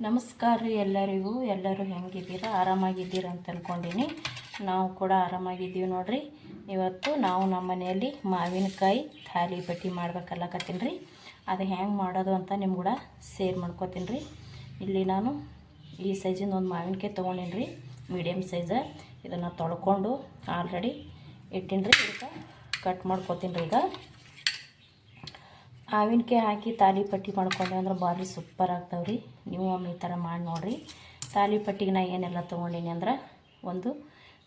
ನಮಸ್ಕಾರ ರೀ ಎಲ್ಲರಿಗೂ. ಎಲ್ಲರೂ ಹೆಂಗಿದ್ದೀರಾ? ಆರಾಮಾಗಿದ್ದೀರಾ ಅಂತ ಅಂದ್ಕೊಂಡೀನಿ ನಾವು ಕೂಡ ಆರಾಮಾಗಿದ್ದೀವಿ ನೋಡಿರಿ. ಇವತ್ತು ನಾವು ನಮ್ಮ ಮನೆಯಲ್ಲಿ ಮಾವಿನಕಾಯಿ ಥಾಲಿ ಪಟ್ಟಿ ಮಾಡ್ಬೇಕಲ್ಲಕತ್ತೀನಿ ರೀ. ಅದು ಹೆಂಗೆ ಮಾಡೋದು ಅಂತ ನಿಮ್ಗೆ ಕೂಡ ಸೇರ್ ಮಾಡ್ಕೋತೀನಿ ರೀ. ಇಲ್ಲಿ ನಾನು ಈ ಸೈಜಿಂದ ಒಂದು ಮಾವಿನಕಾಯಿ ತೊಗೊಂಡೀನಿ ರೀ. Medium size. ಇದನ್ನು ತೊಳ್ಕೊಂಡು ಆಲ್ರೆಡಿ ಇಟ್ಟಿನಿ ರೀ. ಇದಕ್ಕೆ ಕಟ್ ಮಾಡ್ಕೋತೀನಿ ರೀ ಈಗ. ಮಾವಿನಕಾಯಿ ಹಾಕಿ ತಾಲಿಪಟ್ಟಿ ಮಾಡ್ಕೊಂಡೆ ಅಂದ್ರೆ ಭಾರಿ ಸೂಪರ್ ಆಗ್ತಾವೆ ರೀ ನೀವು ಒಮ್ಮೆ ಈ ಥರ ಮಾಡಿ ನೋಡಿರಿ. ತಾಲಿಪಟ್ಟಿಗೆ ನಾ ಏನೆಲ್ಲ ತೊಗೊಂಡೀನಿ ಅಂದ್ರೆ ಒಂದು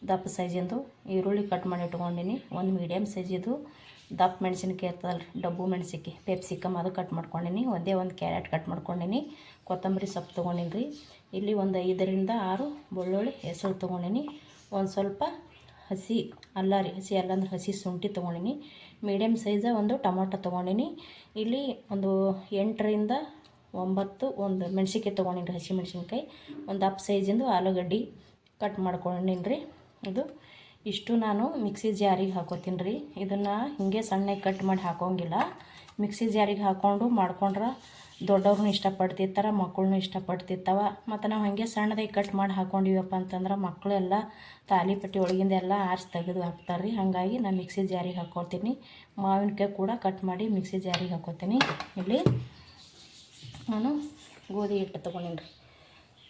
ದಪ್ಪ ಸೈಜಿಂದು ಈರುಳ್ಳಿ ಕಟ್ ಮಾಡಿ ಇಟ್ಕೊಂಡೀನಿ. ಒಂದು ಮೀಡಿಯಮ್ ಸೈಜಿದು ದಪ್ಪ ಮೆಣಸಿನ್ಕಾಯಿ ಇರ್ತದಲ್ಲ ರೀ ಡಬ್ಬು ಮೆಣಸಿನ್ಕಾಯಿ ಪೆಪ್ಸಿಕಮ್ ಅದು ಕಟ್ ಮಾಡ್ಕೊಂಡೀನಿ. ಒಂದೇ ಒಂದು ಕ್ಯಾರೆಟ್ ಕಟ್ ಮಾಡ್ಕೊಂಡೀನಿ. ಕೊತ್ತಂಬರಿ ಸೊಪ್ಪು ತೊಗೊಂಡೀನಿ ರೀ ಇಲ್ಲಿ ಒಂದು ಐದರಿಂದ ಆರು ಬೆಳ್ಳುಳ್ಳಿ ಹೆಸರು ತೊಗೊಂಡೀನಿ. ಒಂದು ಸ್ವಲ್ಪ ಹಸಿ, ಅಲ್ಲ ರೀ, ಹಸಿ ಅಲ್ಲ ಅಂದ್ರೆ ಹಸಿ ಶುಂಠಿ ತೊಗೊಂಡೀನಿ. ಮೀಡಿಯಮ್ ಸೈಜ ಒಂದು ಟೊಮೊಟೊ ತೊಗೊಂಡಿನಿ. ಇಲ್ಲಿ ಒಂದು ಎಂಟರಿಂದ ಒಂಬತ್ತು ಒಂದು ಮೆಣ್ಸಿನ್ಕಾಯಿ ತೊಗೊಂಡಿನಿ ಹಸಿ ಮೆಣಸಿನ್ಕಾಯಿ. ಒಂದು ಹಪ್ ಸೈಜಿಂದು ಆಲೂಗಡ್ಡೆ ಕಟ್ ಮಾಡ್ಕೊಂಡಿನಿ ರೀ ಇದು ಇಷ್ಟು ನಾನು ಮಿಕ್ಸಿ ಜಾರಿಗೆ ಹಾಕೋತೀನಿ ರೀ ಇದನ್ನು ಹಿಂಗೆ ಸಣ್ಣಗೆ ಕಟ್ ಮಾಡಿ ಹಾಕೋಂಗಿಲ್ಲ. ಮಿಕ್ಸಿ ಜಾರಿಗೆ ಹಾಕ್ಕೊಂಡು ಮಾಡ್ಕೊಂಡ್ರೆ ದೊಡ್ಡವ್ರನ್ನೂ ಇಷ್ಟಪಡ್ತಿರ್ತಾರೆ ಮಕ್ಕಳನ್ನೂ ಇಷ್ಟಪಡ್ತಿರ್ತಾವೆ. ಮತ್ತು ನಾವು ಹಾಗೆ ಸಣ್ಣದಾಗಿ ಕಟ್ ಮಾಡಿ ಹಾಕೊಂಡಿವಪ್ಪ ಅಂತಂದ್ರೆ ಮಕ್ಕಳು ಎಲ್ಲ ತಾಲಿಪಟ್ಟಿ ಒಳಗಿಂದ ಎಲ್ಲ ಆರಿಸಿ ತೆಗೆದು ಹಾಕ್ತಾರೆ ರೀ ಹಾಗಾಗಿ ನಾನು ಮಿಕ್ಸಿ ಜಾರಿಗೆ ಹಾಕ್ಕೊಳ್ತೀನಿ ಮಾವಿನಕಾಯಿ ಕೂಡ ಕಟ್ ಮಾಡಿ ಮಿಕ್ಸಿ ಜಾರಿಗೆ ಹಾಕ್ಕೊತೀನಿ ಇಲ್ಲಿ ನಾನು ಗೋಧಿ ಹಿಟ್ಟು ತೊಗೊಂಡೀನಿ ರೀ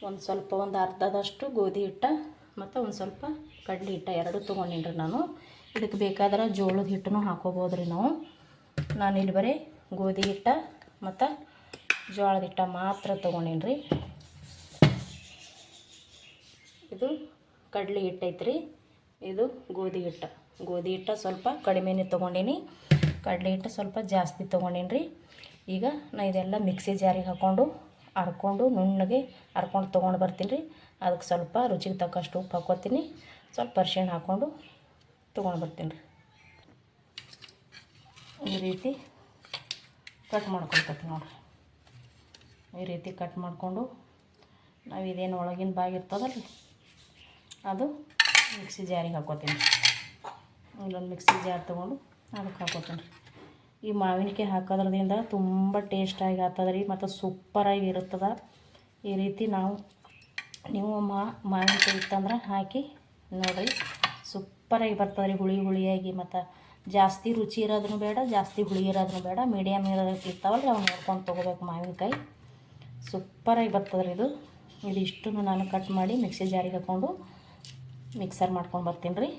ಒಂದು ಸ್ವಲ್ಪ ಒಂದು ಅರ್ಧದಷ್ಟು ಗೋಧಿ ಹಿಟ್ಟು ಮತ್ತು ಒಂದು ಸ್ವಲ್ಪ ಕಡಲೆ ಹಿಟ್ಟು ಎರಡು ತೊಗೊಂಡೀನಿ ರೀ ನಾನು. ಇದಕ್ಕೆ ಬೇಕಾದ್ರೆ ಜೋಳದ ಹಿಟ್ಟನ್ನು ಹಾಕೋಬೋದು ರೀ ನಾವು. ಇಲ್ಲಿ ಬರೀ ಗೋಧಿ ಹಿಟ್ಟು ಮತ್ತು ಜೋಳದ ಹಿಟ್ಟ ಮಾತ್ರ ತೊಗೊಂಡೀನಿ ರೀ ಇದು ಕಡ್ಲೆ ಹಿಟ್ಟು ಐತ್ರಿ. ಇದು ಗೋಧಿ ಹಿಟ್ಟು. ಗೋಧಿ ಹಿಟ್ಟ ಸ್ವಲ್ಪ ಕಡಿಮೆನೆ ತೊಗೊಂಡೀನಿ. ಕಡಲೆ ಹಿಟ್ಟು ಸ್ವಲ್ಪ ಜಾಸ್ತಿ ತೊಗೊಂಡೀನಿ ರೀ ಈಗ ನಾ ಇದೆಲ್ಲ ಮಿಕ್ಸಿ ಜಾರಿಗೆ ಹಾಕ್ಕೊಂಡು ಹರ್ಕೊಂಡು ನುಣ್ಣಗೆ ಹರ್ಕೊಂಡು ತೊಗೊಂಡು ಬರ್ತೀನಿ ರೀ ಅದಕ್ಕೆ ಸ್ವಲ್ಪ ರುಚಿಗೆ ತಕ್ಕಷ್ಟು ಉಪ್ಪು ಹಾಕೋತೀನಿ ಸ್ವಲ್ಪ ಅರ್ಶಿಣ ಹಾಕ್ಕೊಂಡು ತೊಗೊಂಡು ಬರ್ತೀನಿ ರೀ ಈ ರೀತಿ ಕಟ್ ಮಾಡ್ಕೊಳ್ತೀನಿ ನೋಡಿರಿ. ಈ ರೀತಿ ಕಟ್ ಮಾಡಿಕೊಂಡು ನಾವು ಇದೇನು ಒಳಗಿನ ಬಾಗಿ ಇರ್ತದಲ್ಲ ಅದು ಮಿಕ್ಸಿ ಜಾರಿಗೆ ಹಾಕೋತೀನಿ. ಇಲ್ಲೊಂದು ಮಿಕ್ಸಿ ಜಾರ್ ತೊಗೊಂಡು ಅದಕ್ಕೆ ಹಾಕೋತೀನಿ. ಈ ಮಾವಿನಕಾಯಿ ಹಾಕೋದ್ರದಿಂದ ತುಂಬ ಟೇಸ್ಟಾಗಿ ಆಗ್ತದೆ ರೀ ಮತ್ತು ಸೂಪರಾಗಿ ಇರುತ್ತದೆ. ಈ ರೀತಿ ನಾವು ನೀವು ಮಾವಿನಕಾಯಿ ಇತ್ತಂದ್ರೆ ಹಾಕಿ ನೋಡಿರಿ ಸೂಪರಾಗಿ ಬರ್ತದೆ ರೀ ಹುಳಿ ಹುಳಿಯಾಗಿ ಮತ್ತು ಜಾಸ್ತಿ ರುಚಿ ಇರೋದನ್ನು ಬೇಡ, ಜಾಸ್ತಿ ಹುಳಿ ಇರೋದನ್ನು ಬೇಡ ಮೀಡಿಯಮ್ ಇರೋದಕ್ಕೆ ಇರ್ತಾವಲ್ಲ ಅವ್ನು ನೋಡ್ಕೊಂಡು ತೊಗೋಬೇಕು ಮಾವಿನಕಾಯಿ. ಸೂಪರಾಗಿ ಬರ್ತದ್ರಿ ಇದು. ಇದಿಷ್ಟು ನಾನು ಕಟ್ ಮಾಡಿ ಮಿಕ್ಸಿ ಜಾರಿಗೆ ಹಾಕ್ಕೊಂಡು ಮಿಕ್ಸರ್ ಮಾಡ್ಕೊಂಡು ಬರ್ತೀನಿ ರೀ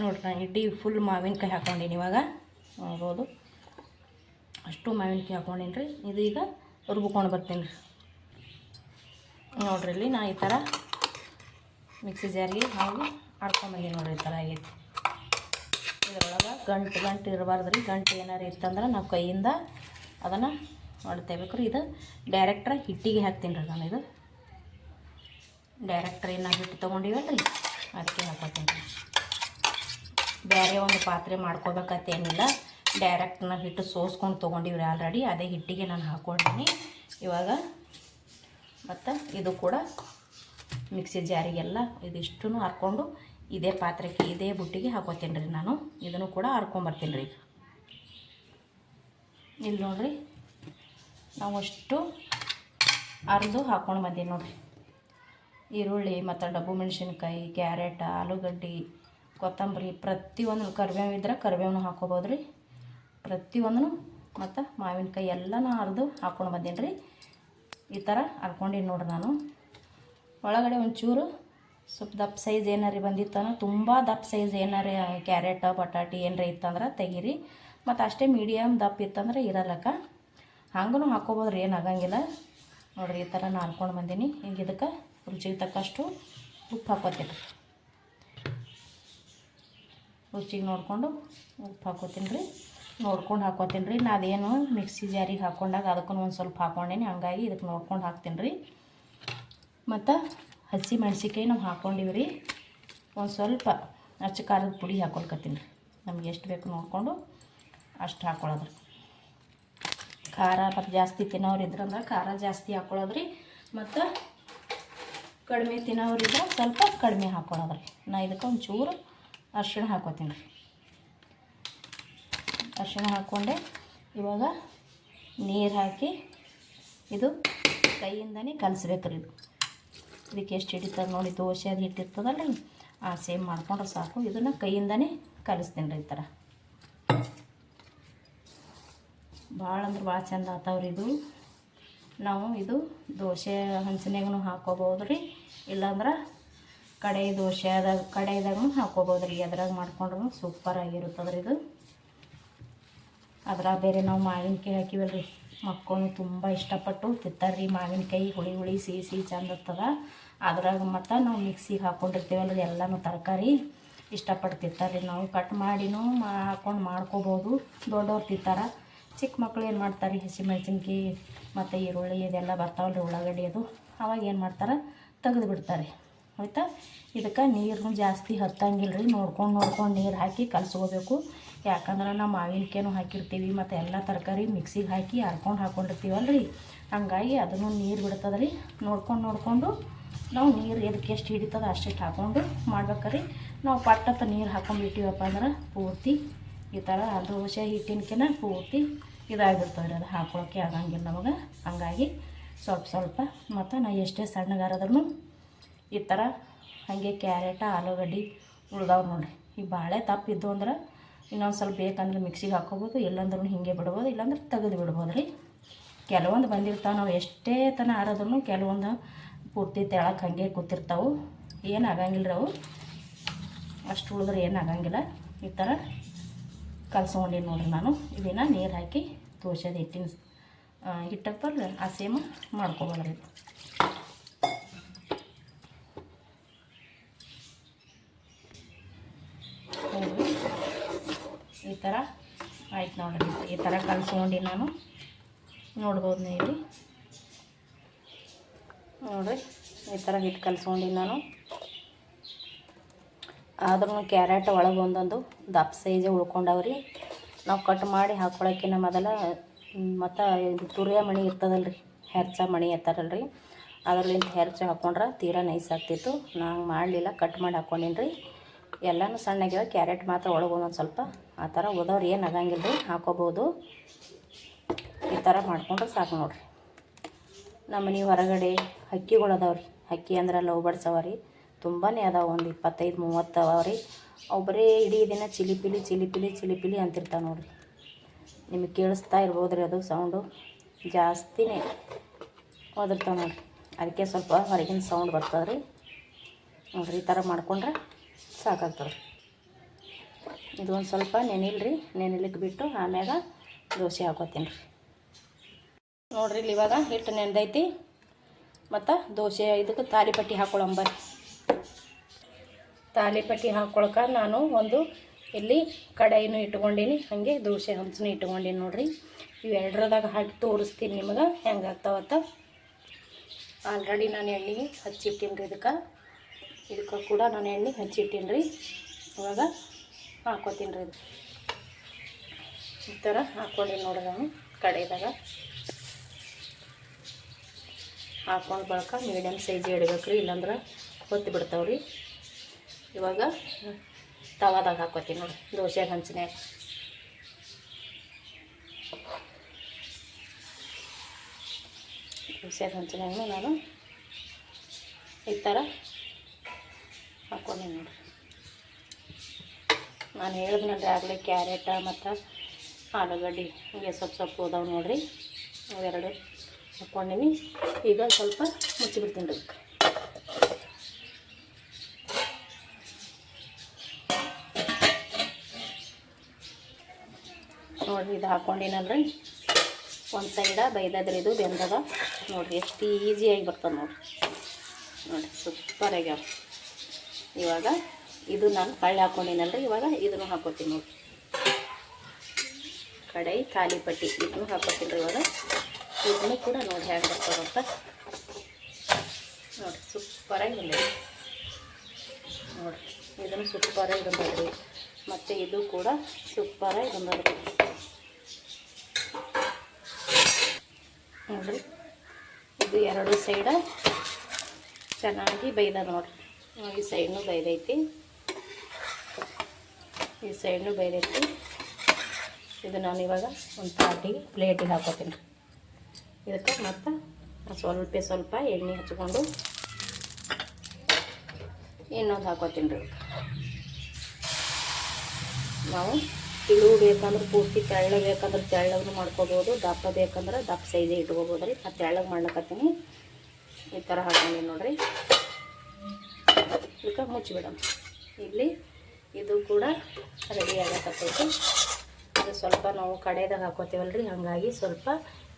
ನೋಡ್ರಿ ನಾನು ಇಡ್ಲಿ ಫುಲ್ ಮಾವಿನಕಾಯಿ ಹಾಕ್ಕೊಂಡೀನಿ ಇವಾಗ. ನೋಡ್ಬೋದು. ಅಷ್ಟು ಮಾವಿನಕಾಯಿ ಹಾಕ್ಕೊಂಡೀನಿ ರೀ ಇದು ಈಗ ರುಬ್ಕೊಂಡು ಬರ್ತೀನಿ ರೀ ನೋಡ್ರಿ ಇಲ್ಲಿ ನಾ ಈ ಥರ ಮಿಕ್ಸಿ ಜಾರಿಗೆ ಹಾಕಿ ಆಡ್ಕೊಂಬಂದಿ ನೋಡ್ರಿ ಈ ಥರ ಆಗೈತಿ. ಇದರೊಳಗೆ ಗಂಟು ಗಂಟು ಇರಬಾರ್ದು ರೀ ಗಂಟು ಏನಾರು ಇತ್ತಂದ್ರೆ ನಾವು ಕೈಯಿಂದ ಅದನ್ನು ಮಾಡ್ತೇಬೇಕು ರೀ ಇದು ಡೈರೆಕ್ಟ್ರ ಹಿಟ್ಟಿಗೆ ಹಾಕ್ತೀನಿ ರೀ ನಾನು ಇದು. ಡೈರೆಕ್ಟ್ರ ಏನು ಹಿಟ್ಟು ತೊಗೊಂಡಿವಲ್ಲ ರೀ ಅದಕ್ಕೆ ಹಾಕೋತೀನಿ ರೀ. ಬೇರೆ ಒಂದು ಪಾತ್ರೆ ಮಾಡ್ಕೋಬೇಕತ್ತೇನಿಲ್ಲ ಡೈರೆಕ್ಟ್ ನಾವು ಹಿಟ್ಟು ಸೋಸ್ಕೊಂಡು ತೊಗೊಂಡಿವ್ರಿ ಆಲ್ರೆಡಿ ಅದೇ ಹಿಟ್ಟಿಗೆ ನಾನು ಹಾಕ್ಕೊಂಡಿನಿ ಇವಾಗ ಮತ್ತು ಇದು ಕೂಡ ಮಿಕ್ಸಿ ಜಾರಿಗೆಲ್ಲ ಇದಿಷ್ಟು ಹರ್ಕೊಂಡು ಇದೇ ಪಾತ್ರೆಗೆ ಇದೇ ಬುಟ್ಟಿಗೆ ಹಾಕೋತೀನಿ ರೀ ನಾನು. ಇದನ್ನು ಕೂಡ ಹರ್ಕೊಂಬರ್ತೀನಿ ರೀ. ಇಲ್ಲಿ ನೋಡ್ರಿ. ನಾವು ಅಷ್ಟು ಅರ್ದು ಹಾಕ್ಕೊಂಡು ಬಂದೀವಿ ನೋಡಿರಿ. ಈರುಳ್ಳಿ ಮತ್ತು ಡಬ್ಬು ಮೆಣಸಿನ್ಕಾಯಿ, ಕ್ಯಾರೆಟ್, ಆಲೂಗಡ್ಡೆ, ಕೊತ್ತಂಬರಿ ಪ್ರತಿಯೊಂದು ಕರಿಬೇವು ಇದ್ರೆ ಕರಿಬೇವನು ಹಾಕ್ಕೋಬೋದು ರೀ ಪ್ರತಿಯೊಂದೂ ಮತ್ತು ಮಾವಿನಕಾಯಿ ಎಲ್ಲನೂ ಅರ್ದು ಹಾಕ್ಕೊಂಡು ಬಂದೀನಿ ರೀ ಈ ಥರ ಹರ್ಕೊಂಡೀನಿ ನೋಡ್ರಿ ನಾನು. ಒಳಗಡೆ ಒಂಚೂರು ಸ್ವಲ್ಪ ದಪ್ಪ ಸೈಜ್ ಏನಾರೀ ಬಂದಿತ್ತಂದ್ರೆ ತುಂಬ ದಪ್ಪ ಸೈಜ್ ಏನಾರೀ ಕ್ಯಾರೆಟ್, ಬಟಾಟಿ ಏನಾರ ಇತ್ತಂದ್ರೆ ತೆಗೀರಿ. ಮತ್ತು ಅಷ್ಟೇ ಮೀಡಿಯಮ್ ದಪ್ಪ ಇತ್ತಂದ್ರೆ ಇರಲ್ಲಕ್ಕ. ಹಂಗೂ ಹಾಕ್ಕೋಬೋದು ರೀ ಏನು ಆಗಂಗಿಲ್ಲ. ನೋಡಿರಿ ಈ ಥರ ನಾನು ಅನ್ಕೊಂಡು ಬಂದೀನಿ. ಈಗ ಇದಕ್ಕೆ ರುಚಿಗೆ ತಕ್ಕಷ್ಟು ಉಪ್ಪು ಹಾಕೋತೀನಿ. ರುಚಿಗೆ ನೋಡಿಕೊಂಡು ಉಪ್ಪು ಹಾಕೋತೀನಿ ರೀ ನೋಡ್ಕೊಂಡು ಹಾಕೋತೀನಿ ರೀ ನಾ ಅದೇನು ಮಿಕ್ಸಿ ಜಾರಿಗೆ ಹಾಕ್ಕೊಂಡಾಗ ಅದಕ್ಕೂ ಒಂದು ಸ್ವಲ್ಪ ಹಾಕ್ಕೊಂಡೇನಿ ಹಂಗಾಗಿ ಇದಕ್ಕೆ ನೋಡ್ಕೊಂಡು ಹಾಕ್ತೀನಿ ರೀ ಮತ್ತು ಹಸಿ ಮೆಣಸಿಕಾಯಿ ನಾವು ಹಾಕ್ಕೊಂಡಿವಿ ರೀ ಒಂದು ಸ್ವಲ್ಪ ಅಚ್ಚ ಖಾರದ ಪುಡಿ ಹಾಕೊಳ್ಕತ್ತೀನಿ. ರೀ ನಮ್ಗೆ ಎಷ್ಟು ಬೇಕು ನೋಡಿಕೊಂಡು ಅಷ್ಟು ಹಾಕ್ಕೊಳ್ಳೋದ್ರಿ ಖಾರ ಮತ್ತು ಜಾಸ್ತಿ ತಿನ್ನೋರು ಇದ್ರಂದ್ರೆ ಖಾರ ಜಾಸ್ತಿ ಹಾಕ್ಕೊಳ್ಳೋದ್ರಿ ಮತ್ತು ಕಡಿಮೆ ತಿನ್ನೋರಿದ್ರೆ ಸ್ವಲ್ಪ ಕಡಿಮೆ ಹಾಕ್ಕೊಳ್ಳೋದ್ರಿ ನಾ ಇದಕ್ಕೆ ಒಂಚೂರು ಅರ್ಶಿಣ ಹಾಕೋತೀನಿ ರೀ. ಅರಿಶಿಣ ಹಾಕ್ಕೊಂಡೆ ಇವಾಗ ನೀರು ಹಾಕಿ ಇದು ಕೈಯಿಂದನೇ ಕಲಿಸ್ಬೇಕ್ರಿ ಇದು. ಇದಕ್ಕೆ ಎಷ್ಟು ಹಿಡಿತದೆ ನೋಡಿ, ದೋಸೆ ಅದು ಹಿಟ್ಟಿರ್ತದಲ್ಲ ಆ ಸೇಮ್ ಮಾಡ್ಕೊಂಡ್ರೆ ಸಾಕು. ಇದನ್ನು ಕೈಯಿಂದನೇ ಕಲಿಸ್ತೀನಿ ರೀ ಈ ಥರ ಭಾಳ ಅಂದ್ರೆ ಭಾಳ ಚಂದ ಆತಾವ್ರಿ ಇದು. ನಾವು ಇದು ದೋಸೆ ಹಂಚಿನಾಗೂ ಹಾಕೋಬೋದು ರೀ ಇಲ್ಲಾಂದ್ರೆ ಕಡೆ ದೋಸೆದಾಗ ಕಡೆದಾಗೂ ಹಾಕೋಬೋದು ರೀ ಅದ್ರಾಗ ಮಾಡ್ಕೊಂಡ್ರು ಸೂಪರಾಗಿರುತ್ತದೆ ರೀ ಇದು. ಅದ್ರಾಗ ಬೇರೆ ನಾವು ಮಾವಿನಕಾಯಿ ಹಾಕಿವಲ್ಲ ರೀ ಮಕ್ಕಳು ತುಂಬ ಇಷ್ಟಪಟ್ಟು ತಿಂತಾರೆ ರೀ ಮಾವಿನಕಾಯಿ ಹುಳಿ ಹುಳಿ ಸಿಹಿ ಸಿಹಿ ಚಂದ ಇರ್ತದ ಅದ್ರಾಗ ಮತ್ತು ನಾವು ಮಿಕ್ಸಿಗೆ ಹಾಕ್ಕೊಂಡಿರ್ತೀವಲ್ಲ ರೀ ಎಲ್ಲನೂ ತರಕಾರಿ ಇಷ್ಟಪಟ್ಟು ತಿಂತಾರೆ ರೀ ನಾವು ಕಟ್ ಮಾಡಿನೂ ಹಾಕ್ಕೊಂಡು ಮಾಡ್ಕೋಬೋದು ದೊಡ್ಡವ್ರು ತಿಂತಾರೆ. ಚಿಕ್ಕ ಮಕ್ಕಳು ಏನು ಮಾಡ್ತಾರೆ? ಹಸಿಮೆಣ್ಸಿನ್ಕಾಯಿ ಮತ್ತು ಈರುಳ್ಳಿ ಇದೆಲ್ಲ ಬರ್ತಾವಲ್ಲ ರೀ ಉಳ್ಳಾಗಡ್ಡಿ ಅದು. ಅವಾಗ ಏನು ಮಾಡ್ತಾರೆ? ತೆಗೆದು ಬಿಡ್ತಾರೆ. ಆಯಿತಾ? ಇದಕ್ಕೆ ನೀರನ್ನು ಜಾಸ್ತಿ ಹತ್ತಂಗಿಲ್ಲ ರೀ ನೋಡ್ಕೊಂಡು ನೋಡ್ಕೊಂಡು ನೀರು ಹಾಕಿ ಕಲಸ್ಕೋಬೇಕು. ಯಾಕಂದ್ರೆ ನಾವು ಮಾವಿನಕಾಯಿನೂ ಹಾಕಿರ್ತೀವಿ, ಮತ್ತು ಎಲ್ಲ ತರಕಾರಿ ಮಿಕ್ಸಿಗೆ ಹಾಕಿ ಹರ್ಕೊಂಡು ಹಾಕ್ಕೊಂಡಿರ್ತೀವಲ್ಲ ರೀ ಹಂಗಾಗಿ ಅದನ್ನು ನೀರು ಬಿಡ್ತದೆ ರೀ ನೋಡ್ಕೊಂಡು ನೋಡಿಕೊಂಡು ನಾವು ನೀರು ಎದಕ್ಕೆ ಎಷ್ಟು ಹಿಡಿತದ ಅಷ್ಟೆಷ್ಟು ಹಾಕ್ಕೊಂಡು ಮಾಡ್ಬೇಕ್ರಿ. ನಾವು ಪಟ್ಟತ್ತ ನೀರು ಹಾಕೊಂಡ್ಬಿಟ್ಟಿವಪ್ಪ ಅಂದ್ರೆ ಪೂರ್ತಿ ಈ ಥರ ದೋಸೆ ಹಿಟ್ಟಿನಕಿನ ಪೂರ್ತಿ ಇದಾಗಿಬಿಡ್ತವೆ ರೀ ಅದು ಹಾಕೊಳ್ಳೋಕ್ಕೆ ಆಗಂಗಿಲ್ಲ ನಮಗೆ. ಹಂಗಾಗಿ ಸ್ವಲ್ಪ ಸ್ವಲ್ಪ ಮತ್ತು ನಾ ಎಷ್ಟೇ ಸಣ್ಣಗಾರದ್ರೂ ಈ ಥರ ಹಾಗೆ ಕ್ಯಾರೆಟ, ಆಲೂಗಡ್ಡೆ ಉಳ್ದಾವ್ ನೋಡಿರಿ. ಈ ಬಾಳೆ ತಪ್ಪಿದ್ದು ಅಂದ್ರೆ ಇನ್ನೊಂದು ಸ್ವಲ್ಪ ಬೇಕಂದ್ರೆ ಮಿಕ್ಸಿಗೆ ಹಾಕ್ಕೋಬೋದು ಇಲ್ಲಾಂದ್ರೂ ಹಿಂಗೆ ಬಿಡ್ಬೋದು, ಇಲ್ಲಾಂದ್ರೆ ತೆಗೆದು ಬಿಡ್ಬೋದು ರೀ. ಕೆಲವೊಂದು ಬಂದಿರ್ತಾವೆ ನಾವು ಎಷ್ಟೇ ತನ ಆರೋದ್ರೂ ಕೆಲವೊಂದು ಪೂರ್ತಿ ತೆಳಕ್ಕೆ ಹಾಗೆ ಕೂತಿರ್ತಾವೆ. ಏನು ಆಗಂಗಿಲ್ಲ ಅವು. ಅಷ್ಟು ಉಳಿದ್ರೆ ಏನು ಆಗಂಗಿಲ್ಲ. ಈ ಥರ ಕಲ್ಸ್ಕೊಂಡಿನಿ ನೋಡ್ರಿ ನಾನು. ಇದನ್ನು ನೀರು ಹಾಕಿ ದೋಸೆದ ಹಿಟ್ಟಿನ ಹಿಟ್ಟಪ್ಪಲ್ಲ ಆ ಸೇಮ್ ಮಾಡ್ಕೊಬೋದ್ರಿ. ಇದು ಈ ಥರ ಆಯ್ತು ನೋಡ್ರಿ. ಈ ಥರ ಕಲ್ಸ್ಕೊಂಡು ನಾನು. ನೋಡ್ಬೋದು ನೀವು ನೋಡ್ರಿ, ಈ ಥರ ಹಿಟ್ಟು ಕಲ್ಸ್ಕೊಂಡು ನಾನು. ಆದ್ರೂ ಕ್ಯಾರೆಟ್ ಒಳಗೆ ಒಂದೊಂದು ದಪ್ಪ ಸೈಜ್ ಉಳ್ಕೊಂಡವ್ರಿ. ನಾವು ಕಟ್ ಮಾಡಿ ಹಾಕ್ಕೊಳಕ್ಕಿನ ಮೊದಲ ಮತ್ತು ಇದು ತುರಿಯ ಮಣಿ ಇರ್ತದಲ್ಲ ರೀ ಹೆರ್ಚ ಮಣಿ ಎತ್ತಾರಲ್ಲ ರೀ ಅದರಲ್ಲಿಂದ ಹೆರ್ಚ ಹಾಕ್ಕೊಂಡ್ರೆ ತೀರಾ ನೈಸ್ ಆಗ್ತಿತ್ತು. ನಾನು ಮಾಡಲಿಲ್ಲ ಕಟ್ ಮಾಡಿ ಹಾಕ್ಕೊಂಡಿನಿ ರೀ ಎಲ್ಲನೂ ಸಣ್ಣಗಿರೋ ಕ್ಯಾರೆಟ್ ಮಾತ್ರ ಒಳಗೆ ಸ್ವಲ್ಪ. ಆ ಥರ ಓದೋರು ಏನು ಆಗಂಗಿಲ್ಲ ರೀ ಹಾಕೋಬೋದು. ಈ ಥರ ಮಾಡ್ಕೊಂಡ್ರೆ ಸಾಕು ನೋಡ್ರಿ. ನಮ್ಮ ಮನೆ ಹೊರಗಡೆ ಹಕ್ಕಿಗಳು ಅದಾವೆ ರೀ ಹಕ್ಕಿ ಅಂದ್ರೆ ಲವ್ ಬರ್ಡ್ಸ್ ಅವ ರೀ. ತುಂಬಾ ಅದಾವೆ, ಒಂದು ಇಪ್ಪತ್ತೈದು, ಮೂವತ್ತು ಅವ ರೀ. ಅವು ಬರೀ ಇಡೀ ದಿನ ಚಿಲಿಪಿಲಿ ಚಿಲಿಪಿಲಿ ಚಿಲಿಪಿಲಿ ಅಂತಿರ್ತಾವೆ ನೋಡಿರಿ. ನಿಮಗೆ ಕೇಳಿಸ್ತಾ ಇರ್ಬೋದು ರೀ ಅದು ಸೌಂಡು. ಜಾಸ್ತಿನೇ ಒದರ್ತಾವೆ ನೋಡಿರಿ. ಅದಕ್ಕೆ ಸ್ವಲ್ಪ ಹೊರಗಿನ ಸೌಂಡ್ ಬರ್ತದೆ ರೀ. ನೋಡಿರಿ, ಈ ಥರ ಮಾಡ್ಕೊಂಡ್ರೆ ಸಾಕಾಗ್ತದೆ ಇದು ಒಂದು ಸ್ವಲ್ಪ ನೆನಿಲ್ರಿ ನೆನಿಲಿಕ್ಕೆ ಬಿಟ್ಟು ಆಮ್ಯಾಗ ದೋಸೆ ಹಾಕೋತೀನಿ ರೀ. ನೋಡ್ರಿ ಇಲ್ಲಿ ಇವಾಗ ಹಿಟ್ಟು ನೆಂದೈತಿ. ಮತ್ತು ದೋಸೆ ಇದಕ್ಕೆ ತಾಲಿಪಟ್ಟಿ ಹಾಕೊಳ್ಳಂಬರ್ರಿ ತಾಲಿಪಟ್ಟಿ ಹಾಕ್ಕೊಳಕ್ಕೆ ನಾನು ಒಂದು ಇಲ್ಲಿ ಕಡಾಯಿನೂ ಇಟ್ಕೊಂಡೀನಿ, ಹಾಗೆ ದೋಸೆ ಹಂಚನೂ ಇಟ್ಕೊಂಡೀನಿ ನೋಡಿರಿ. ಇವೆರಡರದಾಗ ಹಾಕಿ ತೋರಿಸ್ತೀನಿ ನಿಮಗೆ, ಹೆಂಗೆ ಆಗ್ತಾವತ್ತ. ಆಲ್ರೆಡಿ ನಾನು ಎಣ್ಣೆ ಹಚ್ಚಿಟ್ಟೀನಿ ರೀ ಇದಕ್ಕೆ. ಇದಕ್ಕೆ ಕೂಡ ನಾನು ಎಣ್ಣೆ ಹಚ್ಚಿಟ್ಟೀನಿ ರೀ. ಇವಾಗ ಹಾಕೋತೀನಿ ರೀ ಈ ಥರ ಹಾಕ್ಕೊಂಡೀನಿ ನೋಡ್ರಿ ನಾನು ಕಡಾಯಿದಾಗ. ಹಾಕೊಂಡು ಬಳಕ ಮೀಡಿಯಮ್ ಸೈಜ್ ಇಡಬೇಕು ರೀ ಇಲ್ಲಾಂದ್ರೆ ಹೊತ್ತು ಬಿಡ್ತಾವೆ ರೀ ಇವಾಗ ತವಾದಾಗ ಹಾಕೋತೀನಿ ನೋಡಿ, ದೋಸೆ ಹಂಚಿನ್ಯಾಗ ದೋಸೆ ಹಂಚಿನ ನಾನು ಈ ಥರ ಹಾಕೊಂಡೀನಿ ನೋಡಿ. ನಾನು ಹೇಳಿದ್ನಲ್ರಿ ಆಗಲೇ, ಕ್ಯಾರೆಟ ಮತ್ತು ಆಲೂಗಡ್ಡೆ, ಹೀಗೆ ಸ್ವಲ್ಪ ಸ್ವಲ್ಪ ಹೋದಾವೆ ನೋಡಿರಿ. ಅವೆರಡು ಹಾಕ್ಕೊಂಡೀನಿ. ಈಗ ಸ್ವಲ್ಪ ಮುಚ್ಚಿಬಿಡ್ತೀನಿ ರೀ. ಇದು ಹಾಕ್ಕೊಂಡಿನಲ್ರಿ ಒಂದು ಸೈಡ ಬೈದದ್ರಿ ಇದು ಬೆಂದದ. ನೋಡಿರಿ ಎಷ್ಟು ಈಸಿಯಾಗಿ ಬರ್ತದೆ ನೋಡಿರಿ. ನೋಡಿ ಸೂಪರ್ ಆಗ್ಯಾವ. ಇವಾಗ ಇದು ನಾನು ಕಳ್ಳಿ ಹಾಕ್ಕೊಂಡಿನಲ್ರಿ ಇವಾಗ ಇದನ್ನು ಹಾಕೋತೀನಿ ನೋಡಿ ಕಡಾಯಿ ಖಾಲಿ ಪಟ್ಟಿ ಇದನ್ನು ಹಾಕೋತೀನಿ ಇವಾಗ. ಇದನ್ನು ಕೂಡ ನೋಡಿ ಹೇಗೆ ಬರ್ತದಂತ ನೋಡಿ ಸೂಪರಾಗಿ ಇಲ್ಲ ನೋಡಿ ಇದನ್ನು ಸೂಪರಾಗಿ ಬಂದದ್ರಿ. ಮತ್ತು ಇದು ಕೂಡ ಸೂಪರಾಗಿ ಬಂದದ್ರಿ. ನೋಡಿರಿ ಇದು ಎರಡು ಸೈಡ ಚೆನ್ನಾಗಿ ಬೈದ ನೋಡಿರಿ. ಈ ಸೈಡ್ನು ಬೈದೈತಿ ಈ ಸೈಡ್ನು ಬೈದೈತಿ ಇದು ನಾನು ಇವಾಗ ಒಂದು ತಾಟಿಗೆ ಪ್ಲೇಟಿಗೆ ಹಾಕೋತೀನಿ. ಇದಕ್ಕೆ ಮತ್ತು ಸ್ವಲ್ಪ ಸ್ವಲ್ಪ ಎಣ್ಣೆ ಹಚ್ಕೊಂಡು ಇನ್ನೊಂದು ಹಾಕೋತೀನಿ ರೀ. ನಾವು ತಿಳು ಬೇಕಂದ್ರೆ ಪೂರ್ತಿ ತೆಳ್ಳಗೆ ಬೇಕಂದ್ರೆ ತೆಳ್ಳಗೂ ಮಾಡ್ಕೋಬೋದು, ದಪ್ಪ ಬೇಕಂದ್ರೆ ದಪ್ಪ ಸೈಜ್ ಇಟ್ಕೋಬೋದು ರೀ. ಮತ್ತು ತೆಳ್ಳಗೆ ಮಾಡ್ಲಕತ್ತೀನಿ. ಈ ಥರ ಹಾಕೊಂಡಿ ನೋಡಿರಿ. ಇದಕ್ಕೆ ಮುಚ್ಚಿಬಿಡೋಣ. ಇಲ್ಲಿ ಇದು ಕೂಡ ರೆಡಿ ಆಗಕತ್ತೈತಿ. ಇದು ಸ್ವಲ್ಪ ನಾವು ಕಡೆದಾಗ ಹಾಕೋತೀವಲ್ಲ ರೀ ಹಾಗಾಗಿ ಸ್ವಲ್ಪ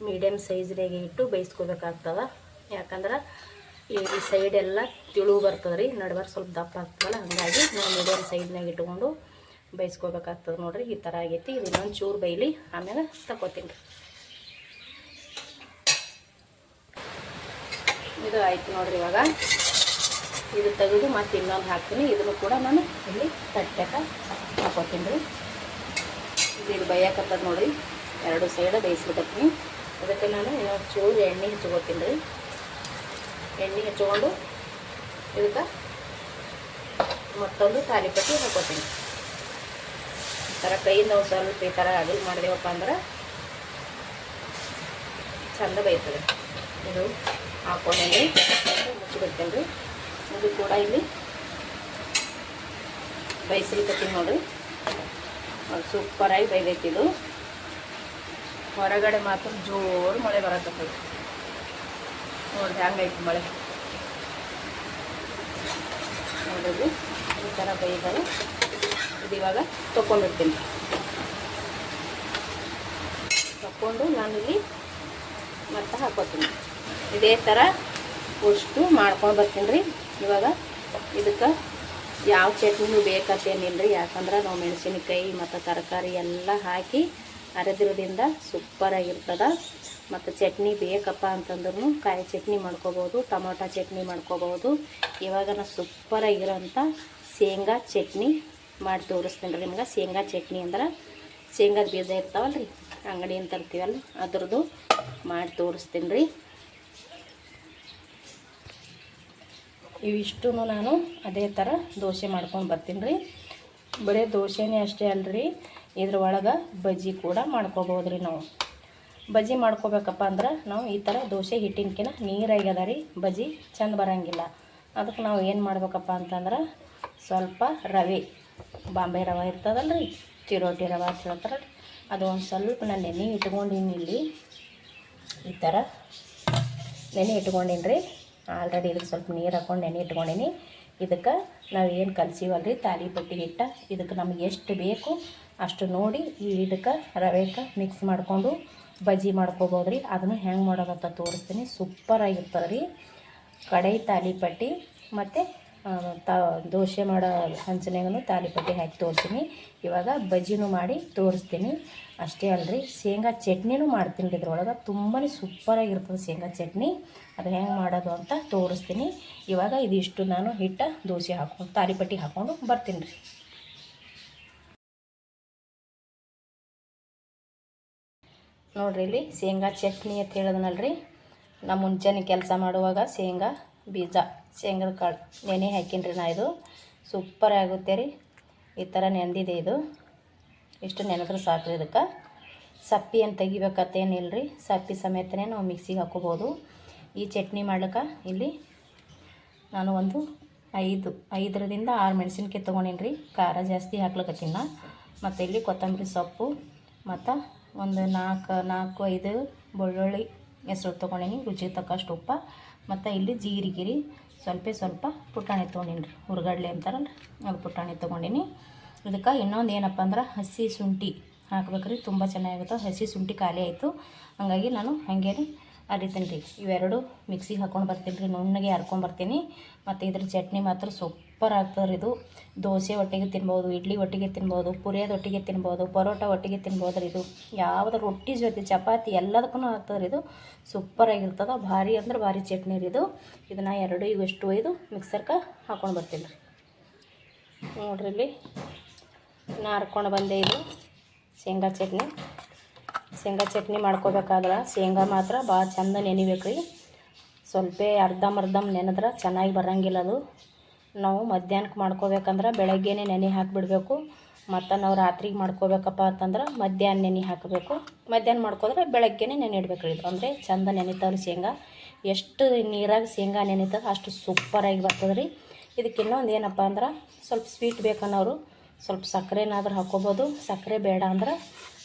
ಮೀಡಿಯಮ್ ಸೈಜ್ನಾಗೆ ಇಟ್ಟು ಬೇಯಿಸ್ಕೋಬೇಕಾಗ್ತದ. ಯಾಕಂದ್ರೆ ಈ ಸೈಡೆಲ್ಲ ತಿಳು ಬರ್ತದೆ ರೀ ನಡ್ಬಾರ್ದು ಸ್ವಲ್ಪ ದಪ್ಪ ಆಗ್ತದಲ್ಲ, ಹಾಗಾಗಿ ನಾವು ಮೀಡಿಯಮ್ ಸೈಜ್ನಾಗೆ ಇಟ್ಕೊಂಡು ಬೇಯಿಸ್ಕೋಬೇಕಾಗ್ತದೆ ನೋಡ್ರಿ, ಈ ಥರ ಆಗೈತಿ. ಇದು ಇನ್ನೊಂದು ಚೂರು ಬೈಲಿ ಆಮೇಲೆ ತಗೋತೀನಿ ಇದು ಆಯ್ತು ನೋಡ್ರಿ ಇವಾಗ. ಇದು ತೆಗೆದು ಮತ್ತೆ ಇನ್ನೊಂದು ಹಾಕ್ತೀನಿ. ಇದನ್ನು ಕೂಡ ನಾನು ಇಲ್ಲಿ ತಟ್ಟೆಕ ಹಾಕೋತೀನಿ ರೀ. ಇದು ಇದು ಬೈಯಾಕತ್ತದ ನೋಡಿ ಎರಡು ಸೈಡ ಬೇಯಿಸ್ಬಿಟ್ಟತೀನಿ ಅದಕ್ಕೆ ನಾನು ಇನ್ನೊಂದು ಚೂರು ಎಣ್ಣೆ ಹಚ್ಕೋತೀನಿ ರೀ. ಎಣ್ಣೆ ಹಚ್ಕೊಂಡು ಇದಕ್ಕೆ ಮತ್ತೊಂದು ತಾಲಿಪಟ್ಟಿ ಹಾಕೋತೀನಿ ಥರ ಕೈಯಿಂದ ಒಂದು ಸ್ವಲ್ಪ ಈ ಥರ ಅದು ಮಾಡಿದೆವಪ್ಪ ಅಂದ್ರೆ ಚಂದ ಬೈತದೆ. ಇದು ಹಾಕೊಂಡೇನಿ ಮುಚ್ಚಿಬಿಡ್ತೇನೆ ರೀ ಇದು ಕೂಡ ಇಲ್ಲಿ ಬೈಸ್ಲಿಕತ್ತೀನಿ ನೋಡ್ರಿ. ಸೂಪರಾಗಿ ಬೈದೈತಿ ಇದು. ಹೊರಗಡೆ ಮಾತ್ರ ಜೋರು ಮಳೆ ಬರಕತ್ತದ. ನೋಡ್ರಿ ಹಂಗೈತಿ ಮಳೆ. ನೋಡೋದು ಈ ಥರ ಬೈದರೆ ಇದು ಇವಾಗ ತೊಗೊಂಡಿರ್ತೀನಿ. ತಗೊಂಡು ನಾನಿಲ್ಲಿ ಮತ್ತೆ ಹಾಕೋತೀನಿ. ಇದೇ ಥರ ಅಷ್ಟು ಮಾಡ್ಕೊಂಡು ಬರ್ತೀನಿ ರೀ. ಇವಾಗ ಇದಕ್ಕೆ ಯಾವ ಚಟ್ನಿನೂ ಬೇಕಂತೇನಿಲ್ಲ ರೀ ಯಾಕಂದ್ರೆ ನಾವು ಮೆಣಸಿನಕಾಯಿ ಮತ್ತು ತರಕಾರಿ ಎಲ್ಲ ಹಾಕಿ ಅರೆದಿರೋದ್ರಿಂದ ಸೂಪರಾಗಿರ್ತದೆ ಮತ್ತು ಚಟ್ನಿ ಬೇಕಪ್ಪ ಅಂತಂದ್ರೂ ಕಾಯಿ ಚಟ್ನಿ ಮಾಡ್ಕೋಬೋದು, ಟೊಮೊಟೊ ಚಟ್ನಿ ಮಾಡ್ಕೋಬೋದು. ಇವಾಗ ನಾನು ಸೂಪರಾಗಿರೋಂಥ ಶೇಂಗಾ ಚಟ್ನಿ ಮಾಡಿ ತೋರಿಸ್ತೀನಿ ರೀ ನಿಮ್ಗೆ. ಶೇಂಗಾ ಚಟ್ನಿ ಅಂದ್ರೆ ಶೇಂಗಾದ ಬೀಜ ಇರ್ತಾವಲ್ಲ ರೀ ಅಂಗಡಿಯಿಂದ ತರ್ತೀವಲ್ಲ ಅದ್ರದ್ದು ಮಾಡಿ ತೋರಿಸ್ತೀನಿ ರೀ. ಇವಿಷ್ಟು ನಾನು ಅದೇ ಥರ ದೋಸೆ ಮಾಡ್ಕೊಂಡು ಬರ್ತೀನಿ ರೀ. ಬರೀ ದೋಸೆನೇ ಅಷ್ಟೇ ಅಲ್ರಿ, ಇದ್ರ ಒಳಗೆ ಬಜ್ಜಿ ಕೂಡ ಮಾಡ್ಕೋಬೋದು ರೀ ನಾವು. ಬಜ್ಜಿ ಮಾಡ್ಕೋಬೇಕಪ್ಪ ಅಂದ್ರೆ ನಾವು ಈ ಥರ ದೋಸೆ ಹಿಟ್ಟಿನಕಿನ ನೀರಾಗ್ಯದ ರೀ, ಬಜ್ಜಿ ಚಂದ ಬರೋಂಗಿಲ್ಲ. ಅದಕ್ಕೆ ನಾವು ಏನು ಮಾಡ್ಬೇಕಪ್ಪ ಅಂತಂದ್ರೆ ಸ್ವಲ್ಪ ರವೆ. ಬಾಂಬೆ ರವೆ ಇರ್ತದಲ್ಲ ರೀ ಚಿರೋಟಿ ರವೆ ಹೇಳ್ತಾರಲ್ಲ ಅದು ಒಂದು ಸ್ವಲ್ಪ ನಾನು ನೆನೆ ಇಟ್ಕೊಂಡಿನಿ ಇಲ್ಲಿ. ಈ ಥರ ನೆನೆ ಇಟ್ಕೊಂಡಿನಿ ರೀ ಆಲ್ರೆಡಿ ಇದಕ್ಕೆ ಸ್ವಲ್ಪ ನೀರು ಹಾಕೊಂಡು ನೆನೆ ಇಟ್ಕೊಂಡೀನಿ. ಇದಕ್ಕೆ ನಾವು ಏನು ಕಲಸಿವಲ್ಲ ರೀ ತಾಲಿಪಟ್ಟಿ ಹಿಟ್ಟ. ಇದಕ್ಕೆ ನಮಗೆ ಎಷ್ಟು ಬೇಕು ಅಷ್ಟು ನೋಡಿ ಈ ಇದಕ್ಕೆ ರವೆಗೆ ಮಿಕ್ಸ್ ಮಾಡಿಕೊಂಡು ಬಜ್ಜಿ ಮಾಡ್ಕೋಬೋದು ರೀ ಅದನ್ನು ಹೆಂಗೆ ಮಾಡೋದಂತ ತೋರಿಸ್ತೀನಿ. ಸೂಪರಾಗಿರ್ತದೆ ರೀ ಕಡಾಯಿ ತಾಲಿಪಟ್ಟಿ ಮತ್ತು ತ, ದೋಸೆ ಮಾಡೋ ಹಂಚನೆಗೂ ತಾಲಿಪಟ್ಟಿ ಹಾಕಿ ತೋರಿಸ್ತೀನಿ ಇವಾಗ ಬಜ್ಜಿನೂ ಮಾಡಿ ತೋರಿಸ್ತೀನಿ. ಅಷ್ಟೇ ಅಲ್ಲರಿ ಶೇಂಗಾ ಚಟ್ನಿನೂ ಮಾಡ್ತೀನಿ ಇದ್ರೊಳಗೆ. ತುಂಬಾ ಸೂಪರಾಗಿರ್ತದೆ ಶೇಂಗಾ ಚಟ್ನಿ. ಅದು ಹೆಂಗೆ ಮಾಡೋದು ಅಂತ ತೋರಿಸ್ತೀನಿ. ಇವಾಗ ಇದಿಷ್ಟು ನಾನು ಹಿಟ್ಟ, ದೋಸೆ ಹಾಕೊಂಡು ತಾಲಿಪಟ್ಟಿ ಹಾಕ್ಕೊಂಡು ಬರ್ತೀನಿ ರೀ. ನೋಡ್ರಿ ಇಲ್ಲಿ ಶೇಂಗಾ ಚಟ್ನಿ ಅಂತ ಹೇಳಿದ್ನಲ್ರಿ. ನಾ ಮುಂಚೆನೇ ಕೆಲಸ ಮಾಡುವಾಗ ಶೇಂಗಾ ಬೀಜ ಶೇಂಗದ ಕಾಳು ನೆನೆ ಹಾಕಿನ್ರಿ ನಾ ಇದು. ಸೂಪರ್ ಆಗುತ್ತೆ ರೀ. ಈ ಥರ ನೆಂದಿದೆ ಇದು. ಇಷ್ಟು ನೆನೆದ್ರೆ ಸಾಕ್ರಿ ಇದಕ್ಕೆ. ಸಪ್ಪಿ ಏನು ತೆಗಿಬೇಕತ್ತೇನಿಲ್ಲ ರೀ ಸಪ್ಪಿ ಸಮೇತನೇ ನಾವು ಮಿಕ್ಸಿಗೆ ಹಾಕೋಬೋದು. ಈ ಚಟ್ನಿ ಮಾಡ್ಲಿಕ್ಕೆ ಇಲ್ಲಿ ನಾನು ಒಂದು ಐದು, ಐದರದಿಂದ ಆರು ಮೆಣಸಿನ್ಕಾಯಿ ತೊಗೊಂಡೀನಿ ರೀ ಖಾರ ಜಾಸ್ತಿ ಹಾಕ್ಲಿಕತ್ತೀನಿ. ನಾ ಮತ್ತು ಇಲ್ಲಿ ಕೊತ್ತಂಬರಿ ಸೊಪ್ಪು, ಮತ್ತು ಒಂದು ನಾಲ್ಕು ನಾಲ್ಕು, ಐದು ಬೆಳ್ಳುಳ್ಳಿ ಹೆಸರು ತೊಗೊಂಡೀನಿ. ರುಚಿಗೆ ತಕ್ಕಷ್ಟು ಉಪ್ಪ. ಮತ್ತು ಇಲ್ಲಿ ಜೀರಿಗಿರಿ ರೀ ಸ್ವಲ್ಪ ಸ್ವಲ್ಪ ಪುಟಾಣಿ ತೊಗೊಂಡೀನಿ ರೀ. ಹುರ್ಗಡ್ಲೆ ಅಂತಾರಲ್ಲ ಅದು ಪುಟಾಣಿ ತೊಗೊಂಡಿನಿ. ಇದಕ್ಕೆ ಇನ್ನೊಂದು ಏನಪ್ಪ ಅಂದ್ರೆ ಹಸಿ ಶುಂಠಿ ಹಾಕ್ಬೇಕ್ರಿ, ತುಂಬ ಚೆನ್ನಾಗಿರುತ್ತೆ. ಹಸಿ ಶುಂಠಿ ಖಾಲಿ ಆಯಿತು. ಹಾಗಾಗಿ ನಾನು ಹಾಗೇ ಅರಿತೀನಿ ರೀ. ಇವೆರಡು ಮಿಕ್ಸಿಗೆ ಹಾಕೊಂಡು ಬರ್ತೀನಿ ರೀ, ನುಣ್ಣಗೆ ಹರ್ಕೊಂಡು ಬರ್ತೀನಿ. ಮತ್ತು ಇದ್ರ ಚಟ್ನಿ ಮಾತ್ರ ಸೂಪರ್ ಆಗ್ತದೆ ಇದು. ದೋಸೆ ಒಟ್ಟಿಗೆ ತಿನ್ಬೋದು, ಇಡ್ಲಿ ಒಟ್ಟಿಗೆ ತಿನ್ಬೋದು, ಪುರಿಯೋದ ಒಟ್ಟಿಗೆ ತಿನ್ಬೋದು, ಪರೋಟ ಒಟ್ಟಿಗೆ ತಿನ್ಬೋದು ರೀ ಇದು. ಯಾವ್ದು ರೊಟ್ಟಿ ಜೊತೆ ಚಪಾತಿ ಎಲ್ಲದಕ್ಕೂ ಆಗ್ತದೆ ಇದು. ಸೂಪರಾಗಿರ್ತದೆ ಭಾರಿ ಅಂದ್ರೆ ಭಾರಿ ಚಟ್ನಿ ರೀ ಇದು. ಇದನ್ನು ಎರಡು ಇವೆಷ್ಟು ಒಯ್ದು ಮಿಕ್ಸರ್ಗೆ ಹಾಕೊಂಡು ಬರ್ತೀನಿ. ರೀ ನೋಡ್ರಿ ಇಲ್ಲಿ ನಾರ್ಕೊಂಡು ಬಂದೆ ಇದು ಶೇಂಗಾ ಚಟ್ನಿ. ಶೇಂಗಾ ಚಟ್ನಿ ಮಾಡ್ಕೋಬೇಕಾದ್ರೆ ಶೇಂಗಾ ಮಾತ್ರ ಭಾಳ ಚಂದ ನೆನಿಬೇಕು ರೀ ಸ್ವಲ್ಪ ಅರ್ಧಮರ್ಧಮ್ ನೆನೆದ್ರೆ ಚೆನ್ನಾಗಿ ಬರೋಂಗಿಲ್ಲ ಅದು. ನಾವು ಮಧ್ಯಾಹ್ನಕ್ಕೆ ಮಾಡ್ಕೋಬೇಕಂದ್ರೆ ಬೆಳಗ್ಗೆನೇ ನೆನೆ ಹಾಕಿಬಿಡಬೇಕು. ಮತ್ತು ನಾವು ರಾತ್ರಿಗೆ ಮಾಡ್ಕೋಬೇಕಪ್ಪ ಅಂತಂದ್ರೆ ಮಧ್ಯಾಹ್ನ ನೆನೆ ಹಾಕಬೇಕು. ಮಧ್ಯಾಹ್ನ ಮಾಡ್ಕೋದ್ರೆ ಬೆಳಗ್ಗೆನೇ ನೆನೆಯಿಡ್ಬೇಕು ರೀ ಇದು. ಅಂದರೆ ಚಂದ ನೆನೆತಾವ್ರಿ ಶೇಂಗಾ. ಎಷ್ಟು ನೀರಾಗಿ ಶೇಂಗಾ ನೆನೆತದ ಅಷ್ಟು ಸೂಪರಾಗಿ ಬರ್ತದೆ ರೀ. ಇದಕ್ಕೆ ಇನ್ನೊಂದು ಏನಪ್ಪ ಅಂದ್ರೆ ಸ್ವಲ್ಪ ಸ್ವೀಟ್ ಬೇಕನ್ನೋರು ಸ್ವಲ್ಪ ಸಕ್ಕರೆನಾದ್ರೂ ಹಾಕ್ಕೋಬೋದು. ಸಕ್ಕರೆ ಬೇಡ ಅಂದ್ರೆ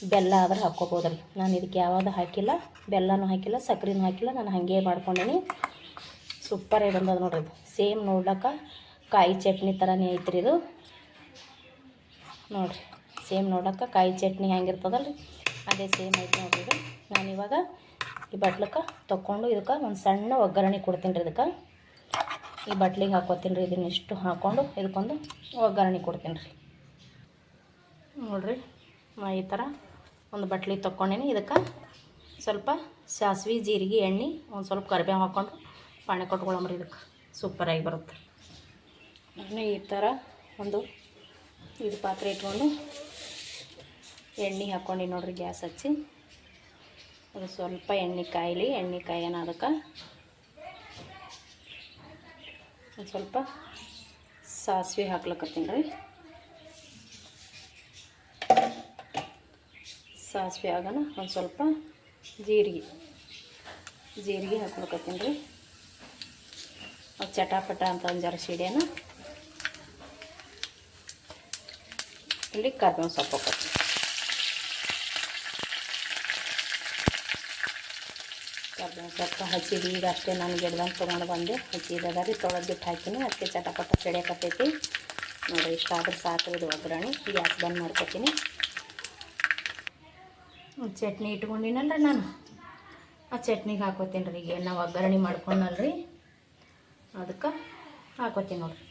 ಬೆಲ್ಲ ಆದ್ರೆ ಹಾಕ್ಕೋಬೋದು ರೀ. ನಾನು ಇದಕ್ಕೆ ಯಾವುದು ಹಾಕಿಲ್ಲ. ಬೆಲ್ಲನೂ ಹಾಕಿಲ್ಲ ಸಕ್ಕರೆನೂ ಹಾಕಿಲ್ಲ. ನಾನು ಹಾಗೆ ಮಾಡ್ಕೊಂಡೀನಿ. ಸೂಪರಾಗಿ ಬಂದದ ನೋಡ್ರಿ ಸೇಮ್ ನೋಡ್ಲಕ್ಕ ಕಾಯಿ ಚಟ್ನಿ ಥರನೇ ಐತ್ರಿ ಇದು. ನೋಡಿರಿ ಸೇಮ್ ನೋಡಕ್ಕೆ ಕಾಯಿ ಚಟ್ನಿ ಹೆಂಗಿರ್ತದಲ್ಲ ರೀ ಅದೇ ಸೇಮ್ ಐತೆ ನೋಡಿರಿ ಇದು. ನಾನಿವಾಗ ಈ ಬಟ್ಲಕ್ಕೆ ತೊಗೊಂಡು ಇದಕ್ಕೆ ಒಂದು ಸಣ್ಣ ಒಗ್ಗರಣೆ ಕೊಡ್ತೀನಿ ರೀ ಇದಕ್ಕೆ. ಈ ಬಟ್ಲಿಗೆ ಹಾಕೋತೀನಿ ರೀ, ಇದನ್ನ ಇಷ್ಟು ಹಾಕ್ಕೊಂಡು ಇದಕ್ಕೊಂದು ಒಗ್ಗರಣೆ ಕೊಡ್ತೀನಿ ರೀ. ನೋಡಿರಿ ಈ ಥರ ಒಂದು ಬಟ್ಲಿಗೆ ತೊಗೊಂಡೇನಿ ಇದಕ್ಕೆ ಸ್ವಲ್ಪ ಸಾಸ್ವೆ, ಜೀರಿಗೆ, ಎಣ್ಣೆ, ಒಂದು ಸ್ವಲ್ಪ ಕರಿಬೇವು ಹಾಕ್ಕೊಂಡು ಪಾಣಿ ಕೊಟ್ಕೊಳ್ಳಂಬ್ರಿ ಇದಕ್ಕೆ. ಸೂಪರಾಗಿ ಬರುತ್ತೆ. ನಾನು ಈ ಥರ ಒಂದು ಇದು ಪಾತ್ರೆ ಇಟ್ಕೊಂಡು ಎಣ್ಣೆ ಹಾಕ್ಕೊಂಡು ನೋಡ್ರಿ ಗ್ಯಾಸ್ ಹಚ್ಚಿ. ಅದು ಸ್ವಲ್ಪ ಎಣ್ಣೆ ಕಾಯಲಿ, ಎಣ್ಣೆ ಕಾಯೋಣ ಅದಕ್ಕೆ ಒಂದು ಸ್ವಲ್ಪ ಸಾಸಿವೆ ಹಾಕ್ಲಕತ್ತೀನಿ ರೀ. ಸಾಸಿವೆ ಆಗೋಣ ಒಂದು ಸ್ವಲ್ಪ ಜೀರಿಗೆ ಜೀರಿಗೆ ಹಾಕ್ಲಕತ್ತೀನಿ ರೀ. ಚಟಾಪಟ ಅಂತ ಒಂದು ಜರ ಸಿಡಿಯೋಣ ಇಲ್ಲಿ ಕರ್ಬೇವು ಸೊಪ್ಪು ಹಾಕೋತೀನಿ ಕರ್ಬೇವು ಸೊಪ್ಪು ಹಚ್ಚಿದ್ದು ಈಗ ಅಷ್ಟೇ ನಾನು ಗಿಡದಾಗ ತೊಗೊಂಡು ಬಂದೆ. ಹಚ್ಚಿದ ರೀ ತೊಳೆದ್ಬಿಟ್ಟು ಹಾಕಿನಿ. ಅದಕ್ಕೆ ಚಟಪಟ ಸೆಳೆಯಕತ್ತೈತಿ. ನೋಡಿ ಇಷ್ಟಾದ್ರೆ ಸಾಕು ಇದು ಒಗ್ಗರಣೆ. ಗ್ಯಾಸ್ ಬಂದ್ ಮಾಡ್ಕೊತೀನಿ. ಚಟ್ನಿ ಇಟ್ಕೊಂಡಿನಲ್ರಿ ನಾನು. ಆ ಚಟ್ನಿಗೆ ಹಾಕೋತೀನಿ ರೀ ಈಗ. ನಾವು ಒಗ್ಗರಣೆ ಮಾಡ್ಕೊಂಡಲ್ರಿ ಅದಕ್ಕೆ ಹಾಕೋತೀನಿ ನೋಡಿರಿ.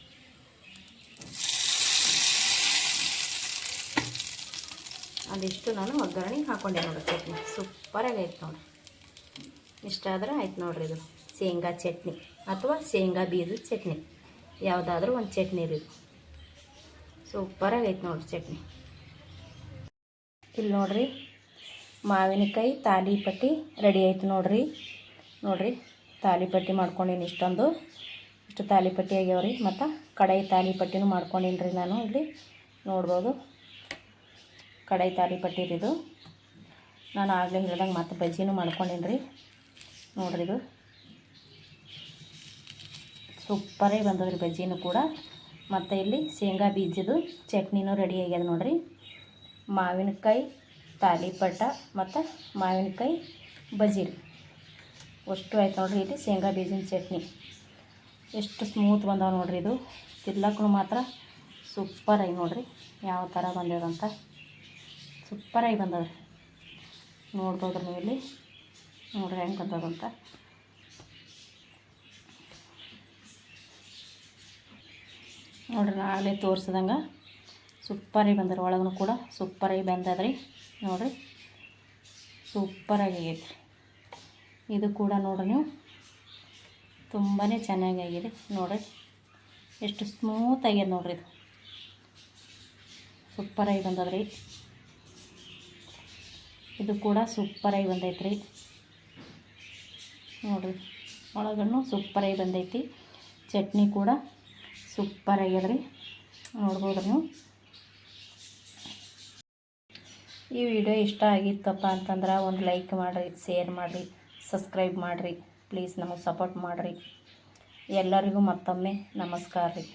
ಅದಿಷ್ಟು ನಾನು ಒಗ್ಗರಣೆ ಹಾಕೊಂಡೆ ನೋಡಿ ಚಟ್ನಿ. ಸೂಪರಾಗಿ ಆಯ್ತು ನೋಡಿರಿ ಇಷ್ಟ ಆದ್ರೆ ಆಯ್ತು ನೋಡಿರಿ ಇದು. ಶೇಂಗಾ ಚಟ್ನಿ ಅಥವಾ ಶೇಂಗಾ ಬೀಜದ ಚಟ್ನಿ. ಯಾವುದಾದ್ರೂ ಒಂದು ಚಟ್ನಿ ರೀ ಸೂಪರಾಗಿ ಆಯ್ತು ನೋಡಿರಿ ಚಟ್ನಿ. ಇಲ್ಲಿ ನೋಡಿರಿ ಮಾವಿನಕಾಯಿ ತಾಲಿಪಟ್ಟಿ ರೆಡಿ ಆಯ್ತು ನೋಡಿರಿ. ನೋಡಿರಿ ತಾಲಿಪಟ್ಟಿ ಮಾಡ್ಕೊಂಡೀನಿ ಇಷ್ಟೊಂದು. ಇಷ್ಟು ತಾಲಿಪಟ್ಟಿ ಆಗ್ಯಾವ್ರಿ. ಮತ್ತು ಕಡಾಯಿ ತಾಲಿಪಟ್ಟಿನೂ ಮಾಡ್ಕೊಂಡೀನಿ ರೀ ನಾನು ಇಲ್ಲಿ. ನೋಡ್ಬೋದು. ಕಡಾಯಿ ತಾಲಿಪಟ್ಟಿ ಇದು ನಾನು ಆಗಲೇ ಹೇಳ್ದಂಗೆ ಮತ್ತೆ ಬಜ್ಜಿನೂ ಮಾಡ್ಕೊಂಡೀನಿ ರೀ ನೋಡ್ರಿ ಇದು. ಸೂಪರೇ ಬಂದದ್ರಿ ಬಜ್ಜಿನೂ ಕೂಡ. ಮತ್ತು ಇಲ್ಲಿ ಶೇಂಗಾ ಬೀಜದು ಚಟ್ನಿನೂ ರೆಡಿ ಆಗ್ಯದ ನೋಡ್ರಿ. ಮಾವಿನಕಾಯಿ, ತಾಲಿಪಟ್ಟ ಮತ್ತು ಮಾವಿನಕಾಯಿ ಬಜ್ಜಿರಿ. ಅಷ್ಟು ಆಯ್ತು ನೋಡ್ರಿ ಇಲ್ಲಿ ಶೇಂಗಾ ಬೀಜಿನ ಚಟ್ನಿ. ಎಷ್ಟು ಸ್ಮೂತ್ ಬಂದಾವೆ ನೋಡ್ರಿ ಇದು. ತಿರ್ಲಕ್ಕೂ ಮಾತ್ರ ಸೂಪರಾಗಿ ನೋಡ್ರಿ. ಯಾವ ಥರ ಬಂದದಂತ ಸೂಪರಾಗಿ ಬಂದದ್ರಿ ನೋಡ್ಬೋದ್ರಿ ನೀವು ಇಲ್ಲಿ ನೋಡ್ರಿ ಹೆಂಗೆ ಬಂದದಂತ ನೋಡ್ರಿ ನಾಳೆ ತೋರಿಸ್ದಂಗೆ. ಸೂಪರಾಗಿ ಬಂದ್ರಿ ಒಳಗೂ ಕೂಡ. ಸೂಪರಾಗಿ ಬಂದದ್ರಿ. ನೋಡಿರಿ. ಸೂಪರಾಗಿ ಆಗೈತೆ. ಇದು ಕೂಡ ನೋಡ್ರಿ ನೀವು. ತುಂಬಾ ಚೆನ್ನಾಗಿ ಆಗಿದೆ. ನೋಡ್ರಿ. ಎಷ್ಟು ಸ್ಮೂತ್ ಆಗ್ಯದ ನೋಡ್ರಿ ಇದು. ಸೂಪರಾಗಿ ಬಂದದ್ರಿ. ಇದು ಕೂಡ ಸೂಪರಾಗಿ ಬಂದೈತೆ ರೀ ನೋಡಿರಿ ಒಳಗನ್ನು ಸೂಪರಾಗಿ ಬಂದೈತಿ. ಚಟ್ನಿ ಕೂಡ ಸೂಪರ್ ರೀ ನೋಡ್ಬೋದು ನೀವು. ಈ ವಿಡಿಯೋ ಇಷ್ಟ ಆಗಿತ್ತಪ್ಪ ಅಂತಂದ್ರೆ ಒಂದು ಲೈಕ್ ಮಾಡಿರಿ, ಶೇರ್ ಮಾಡಿರಿ, ಸಬ್ಸ್ಕ್ರೈಬ್ ಮಾಡಿರಿ. ಪ್ಲೀಸ್ ನಮಗೆ ಸಪೋರ್ಟ್ ಮಾಡಿರಿ. ಎಲ್ಲರಿಗೂ ಮತ್ತೊಮ್ಮೆ ನಮಸ್ಕಾರ ರೀ